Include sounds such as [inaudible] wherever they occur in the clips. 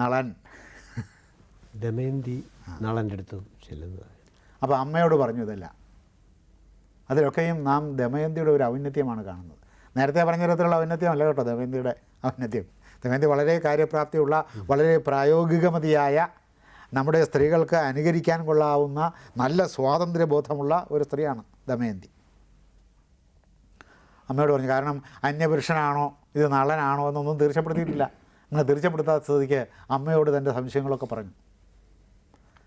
നളൻ. ദമയന്തി നളന്റെ അടുത്ത് ചെല്ലുന്നത്. അപ്പോൾ അമ്മയോട് പറഞ്ഞു ഇതല്ല. അതിലൊക്കെയും നാം ദമയന്തിയുടെ ഒരു ഔന്നത്യമാണ് കാണുന്നത്. നേരത്തെ പറഞ്ഞ തരത്തിലുള്ള ഔന്നത്യമല്ല കേട്ടോ ദമയന്തിയുടെ ഔന്നത്യം. ദമയന്തി വളരെ കാര്യപ്രാപ്തിയുള്ള വളരെ പ്രായോഗികമതിയായ നമ്മുടെ സ്ത്രീകൾക്ക് അനുകരിക്കാൻ കൊള്ളാവുന്ന നല്ല സ്വാതന്ത്ര്യബോധമുള്ള ഒരു സ്ത്രീയാണ് ദമയന്തി. അമ്മയോട് പറഞ്ഞു കാരണം അന്യപുരുഷനാണോ? ഇത് നളനാണോ? എന്നൊന്നും തീർച്ചപ്പെടുത്തിയിട്ടില്ല. അങ്ങനെ തിരിച്ചപ്പെടുത്താത്ത സ്ഥിതിക്ക് അമ്മയോട് തന്റെ സംശയങ്ങളൊക്കെ പറഞ്ഞു.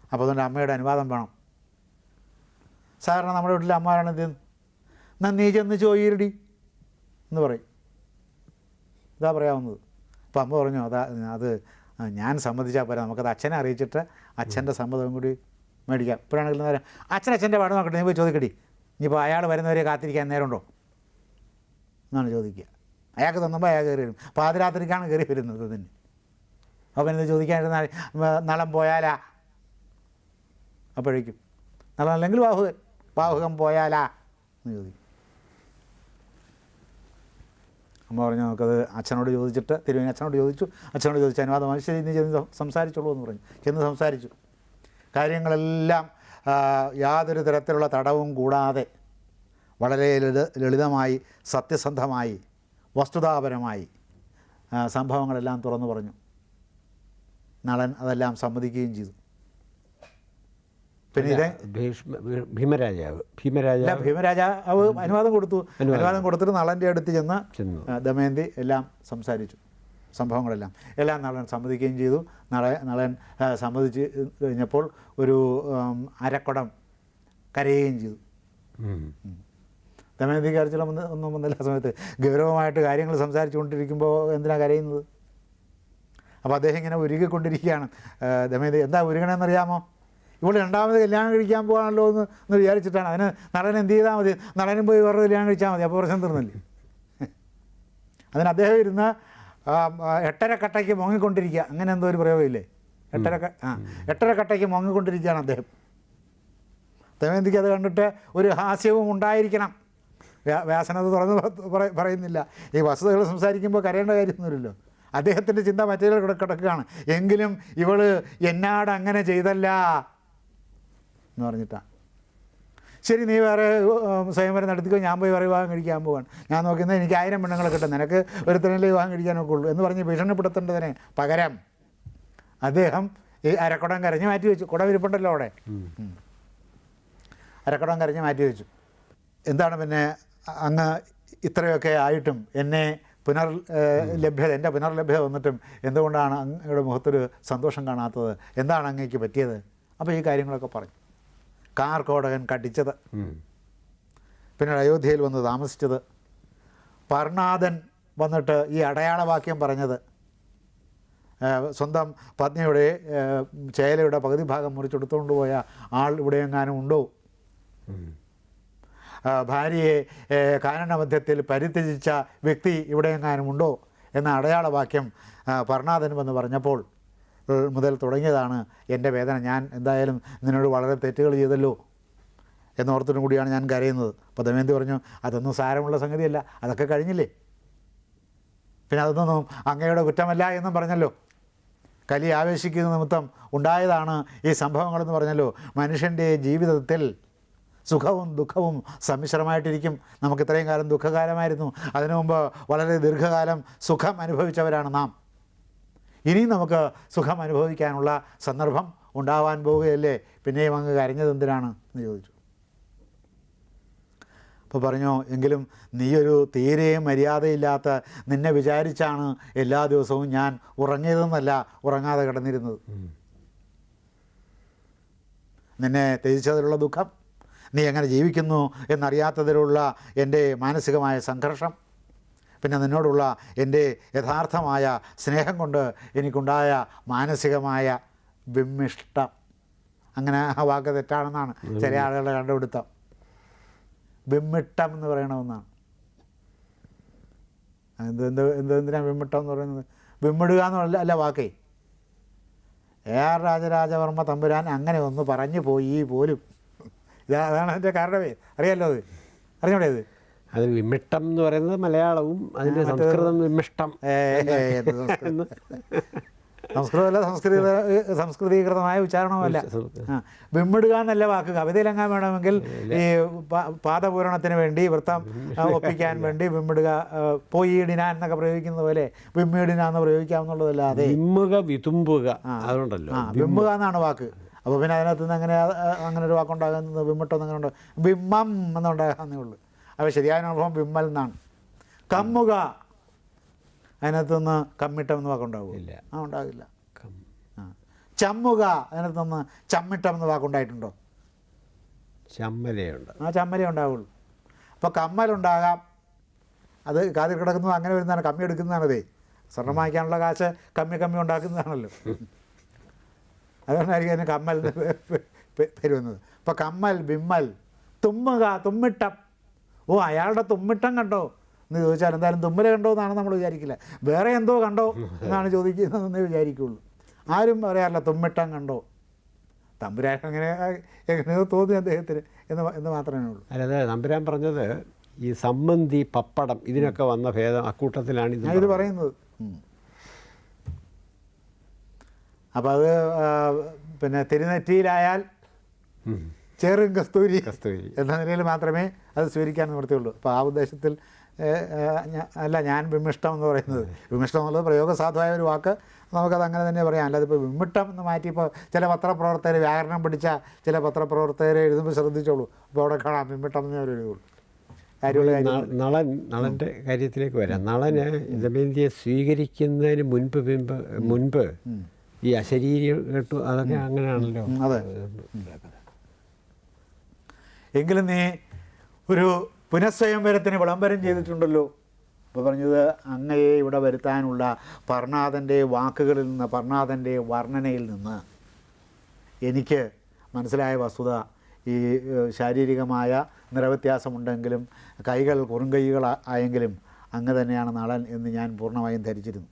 അപ്പോൾ അതുകൊണ്ട് അമ്മയുടെ അനുവാദം വേണം. സാധാരണ നമ്മുടെ വീട്ടിലെ അമ്മമാരാണ് എന്ത് ചെയ്യുന്നത്? നന്ദി ചെന്ന് ചോയിരടി എന്ന് പറയും. ഇതാ പറയാവുന്നത്. അപ്പോൾ അമ്മ പറഞ്ഞു അതാ അത് ഞാൻ സമ്മതിച്ചാൽ പോരാ നമുക്കത് അച്ഛനെ അറിയിച്ചിട്ട് അച്ഛന്റെ സമ്മതവും കൂടി മേടിക്കാം. ഇപ്പോഴാണെങ്കിൽ നേരം അച്ഛൻ അച്ഛന്റെ പാട് നോക്കട്ടെ നീ പോയി ചോദിക്കടി. ഇനിയിപ്പോൾ അയാൾ വരുന്നവരെ കാത്തിരിക്കാൻ നേരമുണ്ടോ? എന്നാണ് ചോദിക്കുക. അയാൾക്ക് തന്നുമ്പോൾ അയാൾ കയറി വരും. പാതിരാത്രിക്കാണ് കയറി വരുന്നത് തന്നെ അപ്പോൾ ഇത് ചോദിക്കാനിരുന്നാൽ നളം പോയാലാ? അപ്പോഴേക്കും. നളം അല്ലെങ്കിൽ ബാഹുകൻ ബാഹുകം പോയാലാ? എന്ന് ചോദിക്കും. അമ്മ പറഞ്ഞു നമുക്കത് അച്ഛനോട് ചോദിച്ചിട്ട് തിരുവനി അച്ഛനോട് ചോദിച്ചു. അച്ഛനോട് ചോദിച്ചു അനുവാദമായി. ശരി ഇന്ന് ചെന്ന് സംസാരിച്ചോളൂ എന്ന് പറഞ്ഞു. ചെന്ന് സംസാരിച്ചു. കാര്യങ്ങളെല്ലാം യാതൊരു തരത്തിലുള്ള തടവും കൂടാതെ വളരെ ലളിതമായി സത്യസന്ധമായി വസ്തുതാപരമായി സംഭവങ്ങളെല്ലാം തുറന്നു പറഞ്ഞു. നളൻ അതെല്ലാം സമ്മതിക്കുകയും ചെയ്തു. പിന്നെ ഇതേ ഭീമരാജാവ് ഭീമരാജാവ് ഭീമരാജാവ് അനുവാദം കൊടുത്തു. അനുവാദം. കൊടുത്തിട്ട് നളന്റെ അടുത്ത് ചെന്ന് ദമയന്തി എല്ലാം സംസാരിച്ചു. സംഭവങ്ങളെല്ലാം. എല്ലാം നളൻ സമ്മതിക്കുകയും ചെയ്തു. നള നളൻ സമ്മതിച്ച് കഴിഞ്ഞപ്പോൾ ഒരു അരക്കുടം കരയുകയും ചെയ്തു. ഉം. ദമയന്തി കരച്ചിലും ഒന്നും ഒന്നും വന്നില്ല സമയത്ത് ഗൗരവമായിട്ട് കാര്യങ്ങൾ സംസാരിച്ചുകൊണ്ടിരിക്കുമ്പോൾ എന്തിനാണ് കരയുന്നത്? അപ്പോൾ അദ്ദേഹം ഇങ്ങനെ ഉരുകിക്കൊണ്ടിരിക്കുകയാണ്. ദമയന്തി എന്താ ഉരുകണമെന്നറിയാമോ ഇവൾ രണ്ടാമത് കല്യാണം കഴിക്കാൻ പോകാണല്ലോ എന്ന് എന്ന് വിചാരിച്ചിട്ടാണ്. അതിന് നടൻ എന്ത് ചെയ്താൽ മതി? നടനും പോയി വേറെ കല്യാണം കഴിച്ചാൽ മതി. അപ്പോൾ പ്രശ്നം തീർന്നില്ലേ? അതിന് അദ്ദേഹം ഇരുന്ന് എട്ടരക്കട്ടയ്ക്ക് മുങ്ങിക്കൊണ്ടിരിക്കുക. അങ്ങനെ എന്തോ ഒരു പ്രയോഗമില്ലേ? എട്ടര ആ എട്ടര കട്ടയ്ക്ക് മുങ്ങിക്കൊണ്ടിരിക്കുകയാണ് അദ്ദേഹം. ദമയന്തിക്ക് അത് കണ്ടിട്ട് ഒരു ഹാസ്യവും ഉണ്ടായിരിക്കണം. വ്യാ- വ്യാസൻ അത് തുറന്ന് പറയുന്നില്ല. ഈ വസ്തുതകൾ സംസാരിക്കുമ്പോൾ കരയേണ്ട കാര്യമൊന്നുമില്ലല്ലോ. അദ്ദേഹത്തിന്റെ ചിന്ത മറ്റേ കിട- കിടക്കുകയാണ്. എങ്കിലും ഇവൾ എന്നാട് അങ്ങനെ ചെയ്തല്ല എന്ന് പറഞ്ഞിട്ടാണ് ശരി നീ വേറെ സ്വയംവരം നടത്തിക്കോ. ഞാൻ പോയി വേറെ വിവാഹം കഴിക്കാൻ പോവാണ്. ഞാൻ നോക്കുന്നത് എനിക്ക് ആയിരം പെണ്ണുങ്ങളെ കിട്ടും. നിനക്ക് ഒരുത്തനല്ലേ വിവാഹം കഴിക്കാനൊക്കെ ഉള്ളൂ എന്ന് പറഞ്ഞ് ഭീഷണിപ്പെടുത്തേണ്ടതിന് പകരം അദ്ദേഹം ഈ അരക്കുടം കരഞ്ഞ് മാറ്റി വെച്ചു. കുടം ഇരിപ്പുണ്ടല്ലോ അവിടെ. അരക്കുടം കരഞ്ഞ് മാറ്റി വെച്ചു. എന്താണ് പിന്നെ അങ്ങ് ഇത്രയൊക്കെ ആയിട്ടും എന്നെ പുനർ ലഭ്യത എന്റെ പുനർലഭ്യത വന്നിട്ടും എന്തുകൊണ്ടാണ് അങ്ങയുടെ മുഖത്തൊരു സന്തോഷം കാണാത്തത്? എന്താണ് അങ്ങേക്ക് പറ്റിയത്? അപ്പോൾ ഈ കാര്യങ്ങളൊക്കെ പറഞ്ഞു. കാർക്കോടകൻ കടിച്ചത്. പിന്നെ പിന്നീട് അയോധ്യയിൽ വന്ന് താമസിച്ചത്. പർണാഥൻ വന്നിട്ട് ഈ അടയാളവാക്യം പറഞ്ഞത്. സ്വന്തം പത്നിയുടെ ചേലയുടെ പകുതി ഭാഗം മുറിച്ചെടുത്തുകൊണ്ട് പോയ ആൾ ഇവിടെ എങ്ങാനും ഉണ്ടോ ഭാര്യയെ കാനനബദ്ധത്തിൽ പരിത്യജിച്ച വ്യക്തി ഇവിടെ എങ്ങാനും ഉണ്ടോ എന്ന അടയാളവാക്യം പർണാഥനും എന്ന് പറഞ്ഞപ്പോൾ മുതൽ തുടങ്ങിയതാണ് എന്റെ വേദന. ഞാൻ എന്തായാലും നിന്നോട് വളരെ തെറ്റുകൾ ചെയ്തല്ലോ എന്നോർത്തിനും കൂടിയാണ് ഞാൻ കരയുന്നത്. അപ്പോൾ ദമയന്തി പറഞ്ഞു അതൊന്നും സാരമുള്ള സംഗതിയല്ല. അതൊക്കെ കഴിഞ്ഞില്ലേ? പിന്നെ അതൊന്നും അങ്ങയുടെ കുറ്റമല്ല എന്നും പറഞ്ഞല്ലോ. കലി ആവേശിക്കുന്ന നിമിത്തം ഉണ്ടായതാണ് ഈ സംഭവങ്ങളെന്ന് പറഞ്ഞല്ലോ. മനുഷ്യന്റെ ജീവിതത്തിൽ സുഖവും ദുഃഖവും സമ്മിശ്രമായിട്ടിരിക്കും. നമുക്ക് ഇത്രയും കാലം ദുഃഖകാലമായിരുന്നു. അതിനു മുമ്പ് വളരെ ദീർഘകാലം സുഖം അനുഭവിച്ചവരാണ് നാം. ഇനിയും നമുക്ക് സുഖം അനുഭവിക്കാനുള്ള സന്ദർഭം ഉണ്ടാവാൻ പോവുകയല്ലേ? പിന്നെയും അങ്ങ് കരഞ്ഞത് എന്തിനാണ് എന്ന് ചോദിച്ചു. അപ്പോൾ പറഞ്ഞു എങ്കിലും നീയൊരു തീരെ മര്യാദയില്ലാത്ത നിന്നെ വിചാരിച്ചാണ് എല്ലാ ദിവസവും ഞാൻ ഉറങ്ങിയതെന്നല്ല ഉറങ്ങാതെ കിടന്നിരുന്നത്. നിന്നെ ത്യജിച്ചതിലുള്ള ദുഃഖം നീ എങ്ങനെ ജീവിക്കുന്നു എന്നറിയാത്തതിലുള്ള എന്റെ മാനസികമായ സംഘർഷം പിന്നെ നിന്നോടുള്ള എന്റെ യഥാർത്ഥമായ സ്നേഹം കൊണ്ട് എനിക്കുണ്ടായ മാനസികമായ വിമ്മിഷ്ടം. അങ്ങനെ ആ വാക്ക് തെറ്റാണെന്നാണ് ചില ആളുകളുടെ കണ്ടുപിടുത്തം. വിമ്മിട്ടം എന്ന് പറയണമെന്നാണ്. എന്ത് എന്ത് എന്ത് എന്തിനാണ് വിമ്മിട്ടം എന്ന് പറയുന്നത്? വിമ്മിടുക എന്നുള്ള അല്ല വാക്കേ. എ ആർ രാജരാജവർമ്മ തമ്പുരാൻ അങ്ങനെ ഒന്ന് പറഞ്ഞു പോയി പോലും. ഇതാ അതാണ് അതിന്റെ കാരണമേ അറിയാലോ അത്? അറിഞ്ഞോടെ ഇത് അത് വിമിഷ്ടം എന്ന് പറയുന്നത് മലയാളവും അതിന്റെ സംസ്കൃതം വിമിഷ്ടം. സംസ്കൃതമല്ല സംസ്കൃത സംസ്കൃതീകൃതമായ ഉച്ചാരണമല്ല വിമ്മിടുക എന്നല്ല വാക്ക്. കവിതയിലെങ്ങാൻ വേണമെങ്കിൽ ഈ പാദപൂരണത്തിന് വേണ്ടി വൃത്തം ഒപ്പിക്കാൻ വേണ്ടി വിമ്മിടുക പോയിടിനാൻ എന്നൊക്കെ പ്രയോഗിക്കുന്ന പോലെ വിമ്മിടിനാന്ന് പ്രയോഗിക്കാവുന്നുള്ളതല്ലാതെ വിമ്മുക വിതുമ്പുക അതുകൊണ്ടല്ലോ വിമ്മുക എന്നാണ് വാക്ക്. അപ്പോൾ പിന്നെ അതിനകത്ത് നിന്ന് അങ്ങനെ അങ്ങനെ ഒരു വാക്കുണ്ടാകുന്നത് വിമ്മട്ടം അങ്ങനെ ഉണ്ടാകും വിമ്മം എന്നുണ്ടാകാന്നേ ഉള്ളൂ. അപ്പോൾ ശരിയായ അനുഭവം വിമ്മൽ എന്നാണ്. കമ്മുക. അതിനകത്ത് നിന്ന് കമ്മിട്ടം എന്ന് വാക്കുണ്ടാവും? ഇല്ല. ആ ഉണ്ടാകില്ല. ചമ്മുക. അതിനകത്ത് നിന്ന് ചമ്മിട്ടം എന്ന് വാക്കുണ്ടായിട്ടുണ്ടോ? ചമ്മലയുണ്ട്. ആ ചമ്മലേ ഉണ്ടാവുള്ളൂ. അപ്പോൾ കമ്മലുണ്ടാകാം അത് കാതിൽ കിടക്കുന്നത് അങ്ങനെ വരുന്നതാണ്. കമ്മി എടുക്കുന്നതാണതേ. സ്വർണം വാങ്ങിക്കാനുള്ള കാശ് കമ്മി കമ്മി ഉണ്ടാക്കുന്നതാണല്ലോ. അതുകൊണ്ടായിരിക്കും അതിന് കമ്മൽ വന്നത്. അപ്പോൾ കമ്മൽ ബിമ്മൽ തുമ്മുക തുമ്മിട്ടം. ഓ അയാളുടെ തുമ്മിട്ടം കണ്ടോ? എന്ന് ചോദിച്ചാൽ എന്തായാലും തുമ്മല കണ്ടോ എന്നാണ് നമ്മൾ വിചാരിക്കില്ല. വേറെ എന്തോ കണ്ടോ എന്നാണ് ചോദിക്കുന്നതെന്നേ വിചാരിക്കുള്ളൂ. ആരും പറയാറില്ല തുമ്മിട്ടം കണ്ടോ. തമ്പുരാൻ അങ്ങനെ എങ്ങനെയോ തോന്നി അദ്ദേഹത്തിന് എന്ന് എന്ന് മാത്രമേ ഉള്ളൂ. അല്ലാതെ തമ്പുരാൻ പറഞ്ഞത് ഈ സമ്മന്തി പപ്പടം ഇതിനൊക്കെ വന്ന ഭേദം അക്കൂട്ടത്തിലാണ് ഇത് പറയുന്നത്. അപ്പം അത് പിന്നെ തിരുനെറ്റിയിലായാൽ ചെറു കസ്തൂരി കസ്തൂരി. എന്ന നിലയിൽ മാത്രമേ അത് സ്വീകരിക്കാൻ നിവൃത്തിയുള്ളൂ. അപ്പോൾ ആ ഉദ്ദേശത്തിൽ അല്ല ഞാൻ വിമിഷ്ടം എന്ന് പറയുന്നത്. വിമിഷ്ടം എന്നുള്ളത് പ്രയോഗസാധുവായ ഒരു വാക്ക്. നമുക്കത് അങ്ങനെ തന്നെ പറയാം. അല്ലാതെ ഇപ്പോൾ വിമിട്ടം എന്ന് മാറ്റിയപ്പോൾ ചില പത്രപ്രവർത്തകർ വ്യാകരണം പിടിച്ച ചില പത്രപ്രവർത്തകരെ എഴുതുമ്പോൾ ശ്രദ്ധിച്ചോളൂ. അപ്പോൾ അവിടെ കാണാം വിമിട്ടം എന്ന് അവർ എഴുതുള്ളൂ. നളൻ നളന്റെ കാര്യത്തിലേക്ക് വരാം. നളന് ദമയന്തിയെ സ്വീകരിക്കുന്നതിന് മുൻപ് മുൻപ് ഈ അശരീരി കേട്ടു അതൊക്കെ അങ്ങനെയാണല്ലോ. അതെ. എങ്കിലും നീ ഒരു പുനഃസ്വയംവരത്തിന് വിളംബരം ചെയ്തിട്ടുണ്ടല്ലോ. ഇപ്പോൾ പറഞ്ഞത് അങ്ങയെ ഇവിടെ വരുത്താനുള്ള പർണാഥന്റെ വാക്കുകളിൽ നിന്ന് പർണാഥന്റെ വർണനയിൽ നിന്ന് എനിക്ക് മനസ്സിലായ വസ്തുത ഈ ശാരീരികമായ നിറവ്യത്യാസമുണ്ടെങ്കിലും കൈകൾ കുറുങ്കൈകൾ ആയെങ്കിലും അങ്ങ് തന്നെയാണ് നടൻ എന്ന് ഞാൻ പൂർണമായും ധരിച്ചിരുന്നു.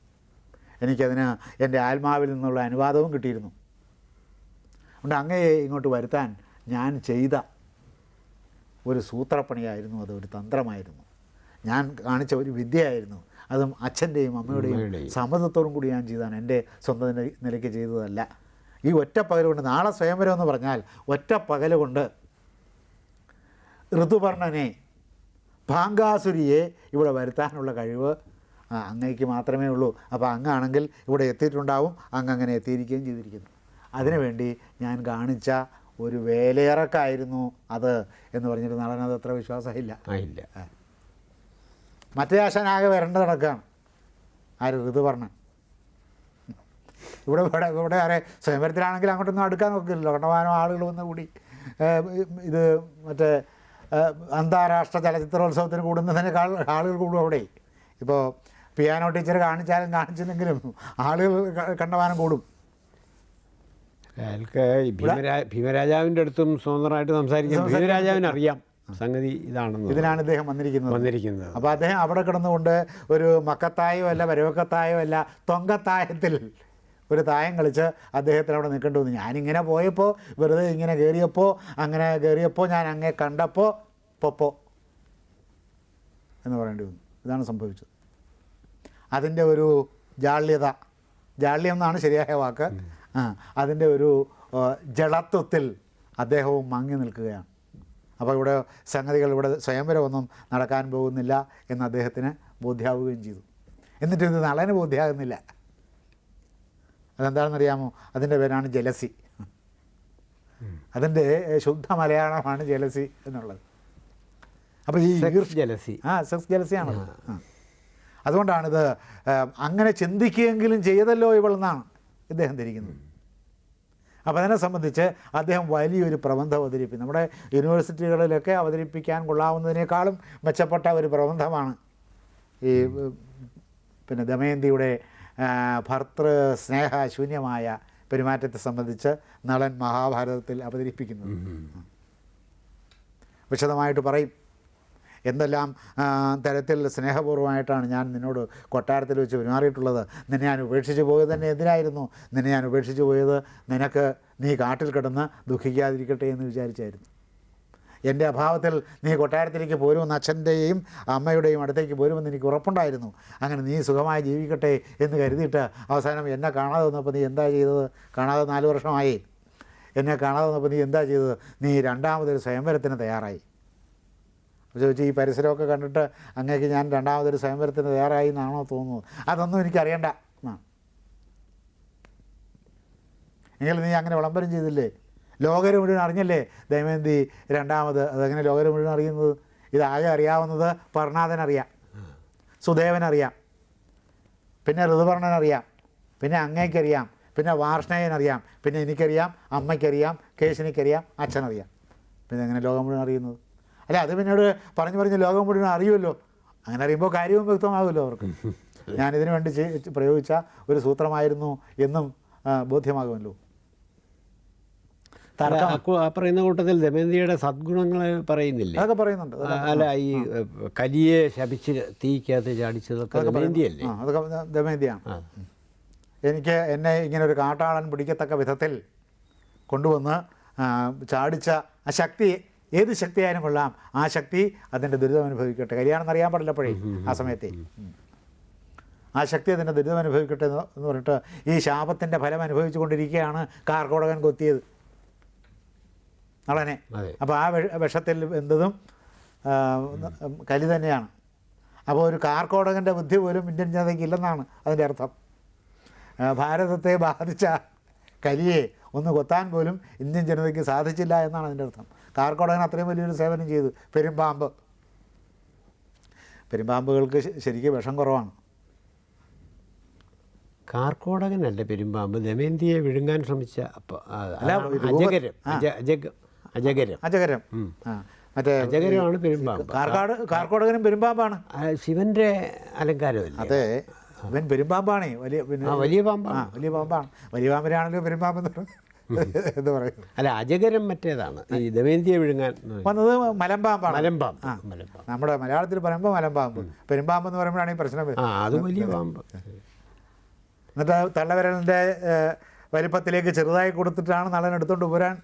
എനിക്കതിന് എന്റെ ആത്മാവിൽ നിന്നുള്ള അനുവാദവും കിട്ടിയിരുന്നു. അതുകൊണ്ട് അങ്ങയെ ഇങ്ങോട്ട് വരുത്താൻ ഞാൻ ചെയ്ത ഒരു സൂത്രപ്പണിയായിരുന്നു അത് ഒരു തന്ത്രമായിരുന്നു. ഞാൻ കാണിച്ച ഒരു വിദ്യയായിരുന്നു അതും അച്ഛന്റെയും അമ്മയുടെയും. സമ്മതത്തോടും കൂടി ഞാൻ ചെയ്തതാണ്. എന്റെ സ്വന്തം നില- നിലയ്ക്ക് ചെയ്തതല്ല. ഈ ഒറ്റ പകൽ കൊണ്ട് നാളെ സ്വയംവരം എന്ന് പറഞ്ഞാൽ ഒറ്റ പകൽ കൊണ്ട് ഋതുപർണനെ ഭാങ്കാസുരിയെ ഇവിടെ വരുത്താനുള്ള കഴിവ് ആ, അങ്ങയ്ക്ക് മാത്രമേ ഉള്ളൂ. അപ്പോൾ അങ്ങാണെങ്കിൽ ഇവിടെ എത്തിയിട്ടുണ്ടാവും. അങ്ങ് അങ്ങനെ എത്തിയിരിക്കുകയും ചെയ്തിരിക്കുന്നു. അതിനുവേണ്ടി ഞാൻ കാണിച്ച ഒരു വേലയിറക്കായിരുന്നു അത് എന്ന് പറഞ്ഞിട്ട് നടനത് അത്ര വിശ്വാസമില്ല. ഇല്ല. മറ്റേ ആശാനാകെ വരേണ്ട നടക്കുകയാണ് ആര്? പറഞ്ഞ. ഇവിടെ ഇവിടെ ഇവിടെ ആരെ? സ്വയംവരത്തിലാണെങ്കിൽ അങ്ങോട്ടൊന്നും അടുക്കാൻ നോക്കില്ലല്ലോ. കണ്ടമാനം ആളുകൾ വന്ന് കൂടി ഇത് മറ്റേ അന്താരാഷ്ട്ര ചലച്ചിത്രോത്സവത്തിന് കൂടുന്നതിനേക്കാൾ ആളുകൾ കൂടും അവിടെ. ഇപ്പോൾ പിയാനോ ടീച്ചർ കാണിച്ചാലും കാണിച്ചില്ലെങ്കിലും ആളുകൾ കണ്ടമാനം കൂടും. അയാൾക്ക് ഭീമരാജാവിന്റെ അടുത്തും സ്വതന്ത്രമായിട്ട് സംസാരിക്കാം ഭീമരാജാവിന് അറിയാം സംഗതി ഇതാണെന്ന്. ഇതിനാണ് ഇദ്ദേഹം വന്നിരിക്കുന്നത്. വന്നിരിക്കുന്നത്. അപ്പോൾ അദ്ദേഹം അവിടെ കിടന്നുകൊണ്ട് ഒരു മക്കത്തായോ അല്ല വരവക്കത്തായോ അല്ല തൊങ്കത്തായത്തിൽ ഒരു തായം കളിച്ച് അദ്ദേഹത്തിന് അവിടെ നിൽക്കേണ്ടി വന്നു. ഞാനിങ്ങനെ പോയപ്പോൾ വെറുതെ ഇങ്ങനെ കയറിയപ്പോൾ അങ്ങനെ കയറിയപ്പോൾ ഞാൻ അങ്ങേ കണ്ടപ്പോൾ പൊപ്പോ എന്ന് പറയേണ്ടി വന്നു. ഇതാണ് സംഭവിച്ചത്. അതിന്റെ ഒരു ജാള്യത. ജാള്യം എന്നാണ് ശരിയായ വാക്ക്. അതിന്റെ ഒരു ജഡത്വത്തിൽ അദ്ദേഹവും മങ്ങി നിൽക്കുകയാണ്. അപ്പോൾ ഇവിടെ സംഗതികൾ ഇവിടെ സ്വയംവരമൊന്നും നടക്കാൻ പോകുന്നില്ല എന്ന് അദ്ദേഹത്തിന് ബോധ്യാവുകയും ചെയ്തു. എന്നിട്ട് ഇത് നളന് ബോധ്യമാകുന്നില്ല അതെന്താണെന്നറിയാമോ? അതിന്റെ പേരാണ് ജലസി. അതിന്റെ ശുദ്ധ മലയാളമാണ് ജലസി എന്നുള്ളത്. അപ്പോൾ ഈ ജലസി. ആ സെക്സ് ജലസിയാണല്ലോ ആ. അതുകൊണ്ടാണിത് അങ്ങനെ ചിന്തിക്കുകയെങ്കിലും ചെയ്തല്ലോ ഇവളെന്നാണ് ഇദ്ദേഹം ധരിക്കുന്നത്. അപ്പോൾ അതിനെ സംബന്ധിച്ച് അദ്ദേഹം വലിയൊരു പ്രബന്ധം അവതരിപ്പിക്കും. നമ്മുടെ യൂണിവേഴ്സിറ്റികളിലൊക്കെ അവതരിപ്പിക്കാൻ കൊള്ളാവുന്നതിനേക്കാളും മെച്ചപ്പെട്ട ഒരു പ്രബന്ധമാണ് ഈ പിന്നെ ദമയന്തിയുടെ ഭർത്തൃ ഭർതൃ സ്നേഹ ശൂന്യമായ പെരുമാറ്റത്തെ സംബന്ധിച്ച് നളൻ മഹാഭാരതത്തിൽ അവതരിപ്പിക്കുന്നത്. വിശദമായിട്ട് പറയും. എന്തെല്ലാം തരത്തിൽ സ്നേഹപൂർവമായിട്ടാണ് ഞാൻ നിന്നോട് കൊട്ടാരത്തിൽ വെച്ച് പെരുമാറിയിട്ടുള്ളത്. നിന്നെ ഞാൻ ഉപേക്ഷിച്ച് പോയത് തന്നെ എന്തിനായിരുന്നു? നിന്നെ ഞാൻ ഉപേക്ഷിച്ച് പോയത് നിനക്ക് നീ കാട്ടിൽ കിടന്ന് ദുഃഖിക്കാതിരിക്കട്ടെ എന്ന് വിചാരിച്ചായിരുന്നു. എന്റെ അഭാവത്തിൽ നീ കൊട്ടാരത്തിലേക്ക് പോരുമെന്ന് അച്ഛന്റെയും അമ്മയുടെയും അടുത്തേക്ക് പോരുമെന്ന് എനിക്ക് ഉറപ്പുണ്ടായിരുന്നു. അങ്ങനെ നീ സുഖമായി ജീവിക്കട്ടെ എന്ന് കരുതിയിട്ട് അവസാനം എന്നെ കാണാതെ വന്നപ്പോൾ നീ എന്താ ചെയ്തത്? കാണാതെ നാല് വർഷമായി. എന്നെ കാണാതെ വന്നപ്പോൾ നീ എന്താ ചെയ്തത്? നീ രണ്ടാമതൊരു സ്വയംവരത്തിന് തയ്യാറായി. ചോദിച്ചു ഈ പരിസരമൊക്കെ കണ്ടിട്ട് അങ്ങേക്ക് ഞാൻ രണ്ടാമതൊരു സ്വയംവരത്തിന് തയ്യാറായി എന്നാണോ തോന്നുന്നത്? അതൊന്നും എനിക്കറിയണ്ട. എന്നാണ് എങ്കിൽ നീ അങ്ങനെ വിളംബരം ചെയ്തില്ലേ? ലോകര് മുഴുവൻ അറിഞ്ഞല്ലേ? ദൈവന്തി രണ്ടാമത് അതെങ്ങനെ ലോകര് മുഴുവൻ അറിയുന്നത്? ഇതാകെ അറിയാവുന്നത് പർണാഥനറിയാം സുദേവനറിയാം. പിന്നെ ഋതുപർണനറിയാം. പിന്നെ അങ്ങേക്കറിയാം. പിന്നെ വാർഷ്ണേയനറിയാം. പിന്നെ എനിക്കറിയാം അമ്മയ്ക്കറിയാം കേശനിക്കറിയാം അച്ഛനറിയാം. പിന്നെ എങ്ങനെ ലോകം മുഴുവൻ അറിയുന്നത്? അല്ല അത് പിന്നീട് പറഞ്ഞു പറഞ്ഞ് ലോകം മുഴുവൻ അറിയുമല്ലോ. അങ്ങനെ അറിയുമ്പോൾ കാര്യവും വ്യക്തമാകുമല്ലോ അവർക്ക്. [laughs] ഞാൻ ഞാനിതിനു വേണ്ടി പ്രയോഗിച്ച ഒരു സൂത്രമായിരുന്നു എന്നും ബോധ്യമാകുമല്ലോ. ആ പറയുന്ന കൂട്ടത്തിൽ ദമയന്തിയുടെ സദ്ഗുണങ്ങൾ പറയുന്നില്ല? അതൊക്കെ പറയുന്നുണ്ട് അല്ല ഈ കലിയെ ശപിച്ച് തീക്കകത്ത് ചാടിച്ചതൊക്കെ ദമയന്തിയല്ലേ? അതൊക്കെ ദമയന്തിയാണ്. എനിക്ക് എന്നെ ഇങ്ങനെ ഒരു കാട്ടാളൻ പിടിക്കത്തക്ക വിധത്തിൽ കൊണ്ടുവന്ന് ചാടിച്ച ആ ശക്തി ഏത് ശക്തിയായാലും കൊള്ളാം. ആ ശക്തി അതിന്റെ ദുരിതം അനുഭവിക്കട്ടെ. കല്യാണം അറിയാൻ പാടില്ലപ്പോഴേ ആ സമയത്തെ. ആ ശക്തി അതിന്റെ ദുരിതം അനുഭവിക്കട്ടെ എന്ന് പറഞ്ഞിട്ട് ഈ ശാപത്തിന്റെ ഫലം അനുഭവിച്ചു കൊണ്ടിരിക്കുകയാണ് കാർക്കോടകൻ കൊത്തിയത്. നളനെ അപ്പോൾ ആ വിഷത്തിൽ എന്തതും കലി തന്നെയാണ്. അപ്പോൾ ഒരു കാർക്കോടകന്റെ ബുദ്ധി പോലും ഇന്ത്യൻ ജനതയ്ക്ക് ഇല്ലെന്നാണ് അതിന്റെ അർത്ഥം. ഭാരതത്തെ ബാധിച്ച കലിയെ ഒന്ന് കൊത്താൻ പോലും ഇന്ത്യൻ ജനതയ്ക്ക് സാധിച്ചില്ല എന്നാണ് അതിന്റെ അർത്ഥം. കാർക്കോടകൻ അത്രയും വലിയൊരു സേവനം ചെയ്തു. പെരുമ്പാമ്പ്. പെരുമ്പാമ്പുകൾക്ക് ശരിക്കും വിഷം കുറവാണ്. കാർക്കോടകനല്ല പെരുമ്പാമ്പ്. ദമയന്തിയെ വിഴുങ്ങാൻ ശ്രമിച്ച അജഗരം. അജ- അജഗ- അജഗരം. അജകരം ആ മറ്റേ അജഗരമാണ് പെരുമ്പാമ്പ്. കാർക്കാട് കാർക്കോടകനും പെരുമ്പാമ്പാണ്. ശിവന്റെ അലങ്കാരമല്ല? അതെ. അവൻ പെരുമ്പാമ്പാണേ. വലിയ വലിയ പാമ്പാണ്. വലിയ പാമ്പാണ്. വലിയ പാമ്പിനാണല്ലോ പെരുമ്പാമ്പ് എന്ന് പറയുന്നത്. [laughs] എന്ന് പറയുന്നത് അല്ല അജഗരം മറ്റേതാണ്? ഈ ദമയന്തിയെ വിഴുങ്ങാൻ വന്നത് മലമ്പാമ്പാണ്. മലമ്പാമ്പ് ആ. മലമ്പാമ്പ്. നമ്മുടെ മലയാളത്തിൽ പറയുമ്പോൾ മലമ്പാമ്പ്. പെരുമ്പാമ്പ് എന്ന് പറയുമ്പോഴാണ് ഈ പ്രശ്നം. ആ അത് വലിയ പാമ്പ്. എന്നിട്ട് തള്ളവിരലിന്റെ വലിപ്പത്തിലേക്ക് ചെറുതായി കൊടുത്തിട്ടാണ് നളൻ എടുത്തുകൊണ്ട് പോരാൻ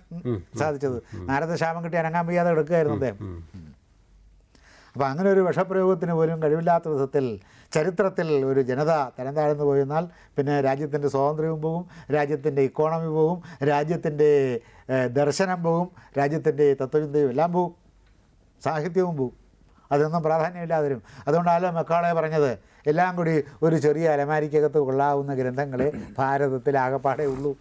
സാധിച്ചത്. നാരദശാപം കിട്ടി അനങ്ങാൻ വയ്യാതെ എടുക്കുകയായിരുന്നു അദ്ദേഹം. അപ്പോൾ അങ്ങനെ ഒരു വിഷപ്രയോഗത്തിന് പോലും കഴിവില്ലാത്ത വിധത്തിൽ ചരിത്രത്തിൽ ഒരു ജനത തരം താഴ്ന്നു പോയെന്നാൽ പിന്നെ രാജ്യത്തിന്റെ സ്വാതന്ത്ര്യവും പോകും രാജ്യത്തിന്റെ ഇക്കോണമി പോകും രാജ്യത്തിന്റെ ദർശനം പോകും രാജ്യത്തിന്റെ തത്വചിന്തയും എല്ലാം പോകും. സാഹിത്യവും പോകും. അതൊന്നും പ്രാധാന്യമില്ലാതെ വരും അതുകൊണ്ടാണല്ലോ മെക്കാളെ പറഞ്ഞത് എല്ലാം കൂടി ഒരു ചെറിയ അലമാരിക്കകത്ത് കൊള്ളാവുന്ന ഗ്രന്ഥങ്ങളെ ഭാരതത്തിൽ ആകപ്പാടേ ഉള്ളൂ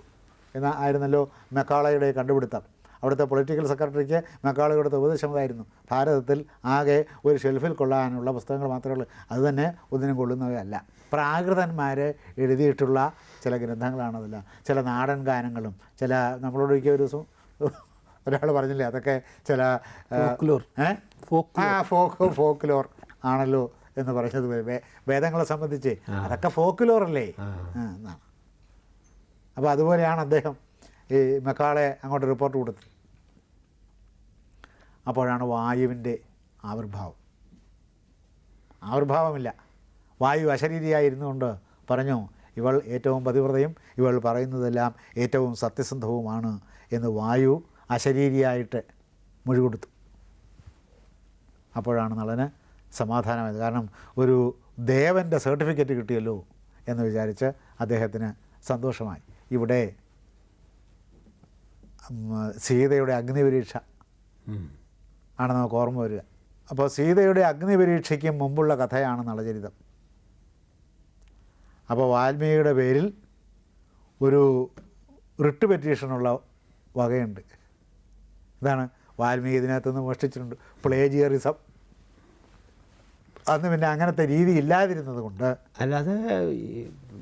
എന്ന ആയിരുന്നല്ലോ മെക്കാളയുടെ കണ്ടുപിടുത്തം. അവിടുത്തെ പൊളിറ്റിക്കൽ സെക്രട്ടറിക്ക് മെക്കാളെ കൊടുത്ത ഉപദേശം അതായിരുന്നു. ഭാരതത്തിൽ ആകെ ഒരു ഷെൽഫിൽ കൊള്ളാനുള്ള പുസ്തകങ്ങൾ മാത്രമേ ഉള്ളൂ. അതുതന്നെ ഒന്നിനും കൊള്ളുന്നവയല്ല. പ്രാകൃതന്മാർ എഴുതിയിട്ടുള്ള ചില ഗ്രന്ഥങ്ങളാണതില്ല ചില നാടൻ ഗാനങ്ങളും ചില നമ്മളോട് ഒരിക്കൽ ഒരു ദിവസം ഒരാൾ പറഞ്ഞില്ലേ അതൊക്കെ ചില ഫോക്ലോർ? ആ ഫോക്ക് ഫോക്ലോർ ആണല്ലോ എന്ന് പറഞ്ഞത് വേദങ്ങളെ സംബന്ധിച്ച് അതൊക്കെ ഫോക്ലോറല്ലേ അല്ലേ? എന്നാണ് അപ്പോൾ അതുപോലെയാണ് അദ്ദേഹം ഈ മെക്കാളെ അങ്ങോട്ട് റിപ്പോർട്ട് കൊടുത്തത് അപ്പോഴാണ് വായുവിന്റെ ആവിർഭാവം. ആവിർഭാവമില്ല. വായു അശരീരിയായിരുന്നുകൊണ്ട് പറഞ്ഞു ഇവൾ ഏറ്റവും പതിവ്രതയും ഇവൾ പറയുന്നതെല്ലാം ഏറ്റവും സത്യസന്ധവുമാണ് എന്ന് വായു അശരീരിയായിട്ട് മൊഴി കൊടുത്തു. അപ്പോഴാണ് നളന് സമാധാനമായത്. കാരണം ഒരു ദേവന്റെ സർട്ടിഫിക്കറ്റ് കിട്ടിയല്ലോ എന്ന് വിചാരിച്ച് അദ്ദേഹത്തിന് സന്തോഷമായി. ഇവിടെ സീതയുടെ അഗ്നിപരീക്ഷ. ആണ് നമുക്ക് ഓർമ്മ വരിക. അപ്പോൾ സീതയുടെ അഗ്നിപരീക്ഷയ്ക്ക് മുമ്പുള്ള കഥയാണ് നളചരിതം അപ്പോൾ വാൽമീകിയുടെ പേരിൽ ഒരു റിട്ട് പെറ്റീഷനുള്ള വകയുണ്ട്. ഇതാണ് വാൽമീകി ഇതിനകത്തുനിന്ന് മോഷ്ടിച്ചിട്ടുണ്ട്. പ്ലേജിയറിസം. അന്ന് പിന്നെ അങ്ങനത്തെ രീതി ഇല്ലാതിരുന്നത് കൊണ്ട് അല്ലാതെ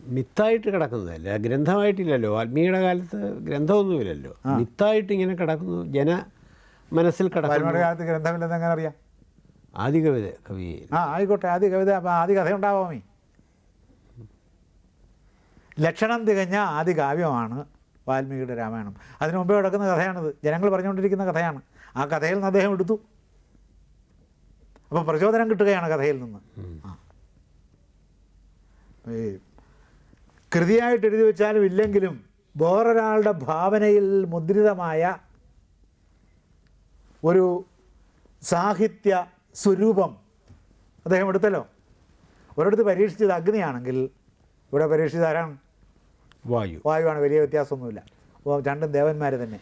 മിത്തായിട്ട് കിടക്കുന്നതല്ല? ഗ്രന്ഥമായിട്ടില്ലല്ലോ. ആത്മീയുടെ കാലത്ത് ഗ്രന്ഥമൊന്നുമില്ലല്ലോ. മിത്തായിട്ട് ഇങ്ങനെ കിടക്കുന്നു. ജന മനസ്സിൽ കിടക്കുന്നു. കാലത്ത് ഗ്രന്ഥമില്ലെന്ന് എങ്ങനെ അറിയാം? ആദ്യ കവിത കവി. ആ ആയിക്കോട്ടെ. ആദ്യ കവിത അപ്പം ആദ്യ കഥ ഉണ്ടാവാമേ ലക്ഷണം തികഞ്ഞ ആദ്യ കാവ്യമാണ് വാൽമീകിയുടെ രാമായണം. അതിനു മുമ്പേ കിടക്കുന്ന കഥയാണിത്. ജനങ്ങൾ പറഞ്ഞുകൊണ്ടിരിക്കുന്ന കഥയാണ്. ആ കഥയിൽ നിന്ന് അദ്ദേഹം എടുത്തു. അപ്പോൾ പ്രചോദനം കിട്ടുകയാണ് കഥയിൽ നിന്ന്. ഈ കൃതിയായിട്ട് എഴുതി വെച്ചാലും ഇല്ലെങ്കിലും വേറൊരാളുടെ ഭാവനയിൽ മുദ്രിതമായ ഒരു സാഹിത്യ സ്വരൂപം അദ്ദേഹം എടുത്തല്ലോ. ഒരിടത്ത് പരീക്ഷിച്ചത് അഗ്നിയാണെങ്കിൽ ഇവിടെ പരീക്ഷിച്ചത് ആരാണ്? വായു. വായുവാണ് വലിയ വ്യത്യാസമൊന്നുമില്ല. അപ്പോൾ രണ്ടും ദേവന്മാർ തന്നെ.